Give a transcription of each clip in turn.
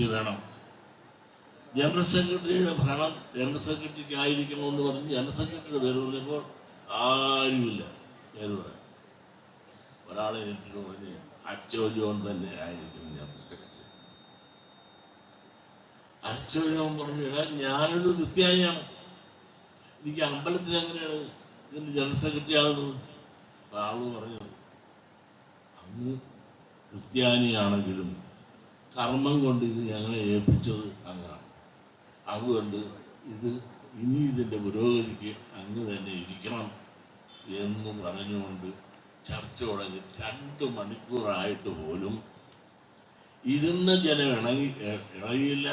Secretary വേണം. General സെക്രട്ടറിയുടെ ഭരണം ജനറൽ സെക്രട്ടറിക്ക് ആയിരിക്കണമെന്ന് പറഞ്ഞ് ജനറൽ സെക്രട്ടറിയുടെ പേര് പറഞ്ഞപ്പോൾ ആരുമില്ല പേര് പറയാൻ. ഒരാളെ എനിക്ക് പറഞ്ഞ് അച്ചോ ജോൺ തന്നെ ആയിരിക്കും ജനറൽ സെക്രട്ടറി. അച്ചോ ജോൺ പറഞ്ഞു ഞാനൊരു ക്രിസ്ത്യാനിയാണ്. എനിക്ക് അമ്പലത്തിൽ എങ്ങനെയാണ് ഇതിന്റെ ജനറൽ സെക്രട്ടറി ആകുന്നത്? ആൾ പറഞ്ഞത് അങ്ങ് ക്രിസ്ത്യാനിയാണെങ്കിലും കർമ്മം കൊണ്ട് ഇത് ഞങ്ങളെ ഏൽപ്പിച്ചത് അങ്ങാണ് അതുകൊണ്ട് ഇത് ഇനി ഇതിന്റെ പുരോഗതിക്ക് അങ്ങ് തന്നെ ഇരിക്കണം എന്ന് പറഞ്ഞുകൊണ്ട് ചർച്ച തുടങ്ങി. രണ്ട് മണിക്കൂറായിട്ട് പോലും ഇരുന്ന ജനം ഇണങ്ങി ഇണങ്ങിയില്ല.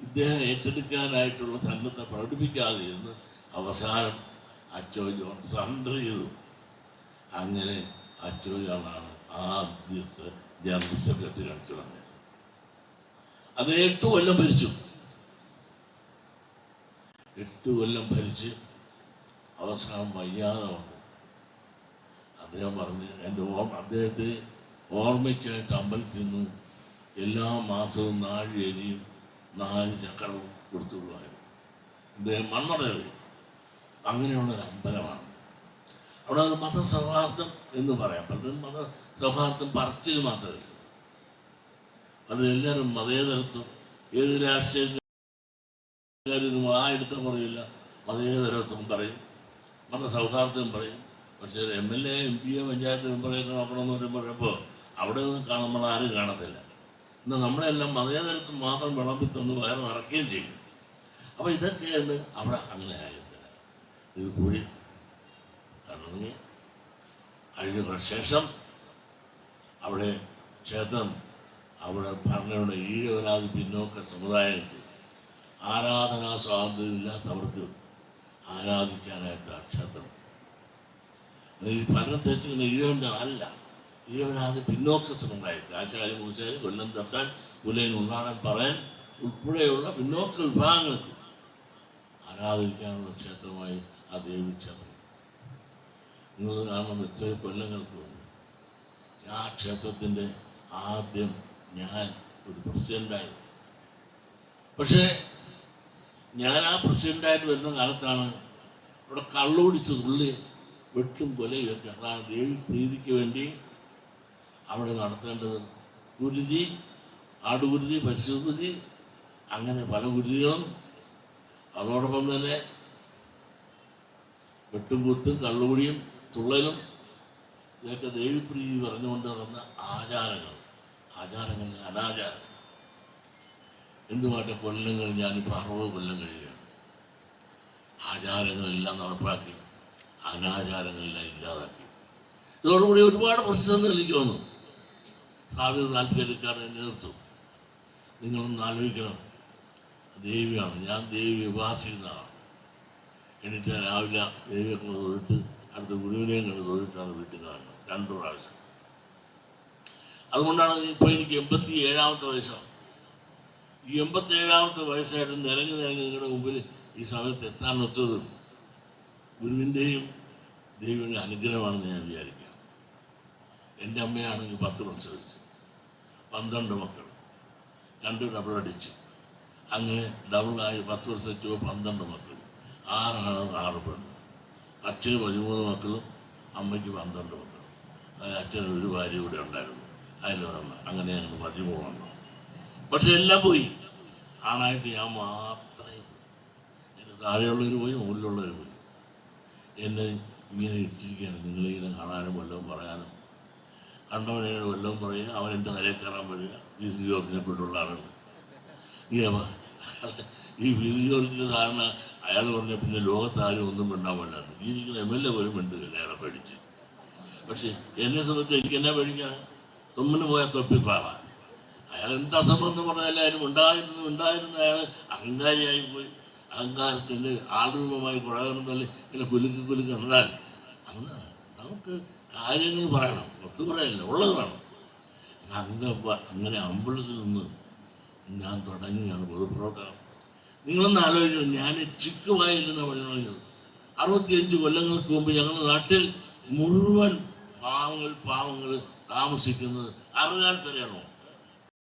ഇദ്ദേഹം ഏറ്റെടുക്കാനായിട്ടുള്ള സന്നദ്ധ പ്രകടിപ്പിക്കാതെ ഇരുന്ന് അവസാനം അച്ചോ ജോൺ സറണ്ടർ ചെയ്തു. അങ്ങനെ അച്ചോ ജോണാണ് ആദ്യത്തെ ജനറൽ സെക്രട്ടറി കാണിച്ചു അത് എട്ട് കൊല്ലം ഭരിച്ചു. എട്ട് കൊല്ലം ഭരിച്ച് അവസാനം വയ്യാതെ വന്നു. അദ്ദേഹം പറഞ്ഞ് എന്റെ ഓർമ്മ അദ്ദേഹത്തെ ഓർമ്മയ്ക്കായിട്ട് അമ്പലത്തിൽ നിന്ന് എല്ലാ മാസവും നാല് എരിയും നാല് ചക്രവും കൊടുത്തുകൊള്ളുമായിരുന്നു അദ്ദേഹം മണ്ണറയിൽ അങ്ങനെയുള്ളൊരു അമ്പലമാണ്. അവിടെ മതസൗഹാർദ്ദം എന്ന് പറയാം. പലരും മത സൗഹാർദ്ദം പറച്ചിൽ മാത്രമല്ല. അവിടെ എല്ലാവരും മതേതരത്വം. ഏത് രാഷ്ട്രീയക്കാരും ആ എടുത്ത പറയില്ല. മതേതരത്വം പറയും. മത സൗഹാർദ്ദം പറയും. പക്ഷേ M L A M P A panchayat മെമ്പറെയൊക്കെ നോക്കണമെന്ന് പറയുമ്പോൾ അവിടെ ഒന്നും നമ്മൾ ആരും കാണത്തില്ല. എന്നാൽ നമ്മളെല്ലാം മതേതരത്വം മാത്രം വിളമ്പി തന്ന് വയറ് നിറയ്ക്കുകയും ചെയ്യും. അപ്പോൾ ഇതൊക്കെയാണ് അവിടെ അങ്ങനെ ആയത് ഇത് കൂടി കടങ്ങി കഴിഞ്ഞ ശേഷം അവിടെ ക്ഷേത്രം അവിടെ ഭരണയുടെ ഈഴവരാതി പിന്നോക്ക സമുദായങ്ങൾക്ക് ആരാധനാ സ്വാതന്ത്ര്യം ഇല്ലാത്തവർക്ക് ആരാധിക്കാനായിട്ട് ആ ക്ഷേത്രം ഈ ഭരണം തെറ്റിങ്ങനെ ഈഴവന്റെ അല്ല. ഈഴവരാതി പിന്നോക്ക സമുദായത്തിൽ ആചാര്യ മൂച്ചാരി കൊല്ലം തട്ടാൻ പുലയൻ ഉണ്ണാടൻ പറയാൻ ഉൾപ്പെടെയുള്ള പിന്നോക്ക വിഭാഗങ്ങൾക്ക് ആരാധിക്കാനുള്ള ക്ഷേത്രമായി ആ ദേവി ക്ഷേത്രം. നിങ്ങൾ കാണുന്ന എത്രയോ കൊല്ലങ്ങൾക്ക് ആ ക്ഷേത്രത്തിന്റെ ആദ്യം ഞാൻ ഒരു പ്രസിഡന്റായി. പക്ഷേ ഞാൻ ആ പ്രസിഡന്റായിട്ട് വരുന്ന കാലത്താണ് അവിടെ കള്ളുപിടിച്ച് തുള്ളി വെട്ടും കൊലയും ഒക്കെ അതാണ് ദേവി പ്രീതിക്ക് വേണ്ടി അവിടെ നടത്തേണ്ടത്. ഗുരുതി ആടുകുരുതി പശുഗുരുതി അങ്ങനെ പല ഗുരുതികളും അതോടൊപ്പം തന്നെ വെട്ടും കുത്തും കള്ളുകുടിയും തുള്ളലും ഇതൊക്കെ ദേവിപ്രീതി പറഞ്ഞുകൊണ്ട് നടന്ന ആചാരങ്ങൾ. ആചാരങ്ങളിൽ അനാചാരം. എന്തുമായിട്ട് കൊല്ലങ്ങൾ ഞാനിപ്പോൾ അറുപത് കൊല്ലം കഴിയുകയാണ്. ആചാരങ്ങളെല്ലാം നടപ്പാക്കി അനാചാരങ്ങളെല്ലാം ഇല്ലാതാക്കി. ഇതോടുകൂടി ഒരുപാട് പ്രശ്നങ്ങൾ എനിക്ക് വന്നു. സാധ്യത താല്പര്യക്കാരെ നേതൃത്വം. നിങ്ങളൊന്ന് ആലോചിക്കണം. ദേവിയാണ്. ഞാൻ ദേവി ഉപാസിക്കുന്ന ആളാണ് എന്നിട്ട് രാവിലെ ദേവിയെ കൊണ്ട് തൊഴിട്ട് അടുത്ത ഗുരുവിനെയും കൊണ്ട് തൊഴിട്ടാണ് വീട്ടിൽ കാണുന്നത്. രണ്ടു പ്രാവശ്യം. അതുകൊണ്ടാണ് ഇപ്പോൾ എനിക്ക് എൺപത്തി ഏഴാമത്തെ വയസ്സാണ്. ഈ എൺപത്തി ഏഴാമത്തെ വയസ്സായിട്ട് നിരങ്ങി നിരങ്ങി നിങ്ങളുടെ മുമ്പിൽ ഈ സമയത്ത് എത്താൻ ഒത്തത് ഗുരുവിന്റെയും ദൈവങ്ങളുടെ അനുഗ്രഹമാണെന്ന് ഞാൻ വിചാരിക്കുക എന്റെ അമ്മയാണെങ്കിൽ പത്ത് പ്രസവിച്ച് പന്ത്രണ്ട് മക്കൾ രണ്ട് ഡബിൾ അടിച്ച്. അങ്ങനെ ഡബിളായി പത്ത് പ്രസവിച്ചപ്പോൾ പന്ത്രണ്ട് മക്കൾ ആറാണ് ആറ് പെണ്ണ്. അച്ഛന് പതിമൂന്ന് മക്കളും അമ്മയ്ക്ക് പന്ത്രണ്ട് മക്കളും. അതിൽ അച്ഛന് ഒരു ഭാര്യ കൂടെ ഉണ്ടായിരുന്നു. അതിലൊരെണ്ണ അങ്ങനെ ഞങ്ങൾ പതിമൂന്നെണ്ണം പക്ഷെ എല്ലാം പോയി. ആണായിട്ട് ഞാൻ മാത്രമേ എന്റെ താഴെയുള്ളവർ പോയി മുകളിലുള്ളവർ പോയി. എന്നെ ഇങ്ങനെ ഇട്ടിരിക്കുകയാണ്. നിങ്ങളിങ്ങനെ കാണാനും വല്ലതും പറയാനും. കണ്ടവനെ വല്ലതും പറയുക. അവൻ എന്റെ തലയിൽ കയറാൻ വരിക. വി സി ജോർജിനെ പെട്ടുള്ള ആളുകൾ. ഈ വി സി ജോർജിന്റെ ധാരണ അയാൾ പറഞ്ഞ പിന്നെ ലോകത്താരും ഒന്നും ഈ ഇരിക്കുന്ന എം എൽ എ പോലും മിണ്ടുകയില്ല. അയാളെ പേടിച്ച്. പക്ഷേ എന്നെ സംബന്ധിച്ച് എനിക്ക് എന്നാ പേടിക്കാൻ തൊമ്മിന് പോയ തൊപ്പിപ്പാളാണ് അയാൾ എന്താ എന്ന് പറഞ്ഞാൽ എല്ലാവരും ഉണ്ടായിരുന്നു ഉണ്ടായിരുന്ന. അയാൾ അഹങ്കാരിയായി പോയി. അഹങ്കാരത്തിന്റെ ആൾരൂപമായി കുഴകം ഇങ്ങനെ കുലുക്കി കുലുക്കി നടന്നാൽ അങ്ങനെ നമുക്ക് കാര്യങ്ങൾ പറയണം. ഒത്തു പറയല്ല ഉള്ളത് വേണം അങ്ങ് അങ്ങനെ അമ്പലത്തിൽ നിന്ന് ഞാൻ തുടങ്ങിയാണ് പൊതുപ്രവർത്തനം. നിങ്ങളൊന്ന് ആലോചിക്കണം ഞാൻ ചിക്കുവായിരുന്ന പണിയത് അറുപത്തിയഞ്ച് കൊല്ലങ്ങൾക്ക് മുമ്പ് ഞങ്ങളുടെ നാട്ടിൽ മുഴുവൻ പാവങ്ങൾ പാവങ്ങൾ താമസിക്കുന്നത് അറുകാൽ പേരാണോ?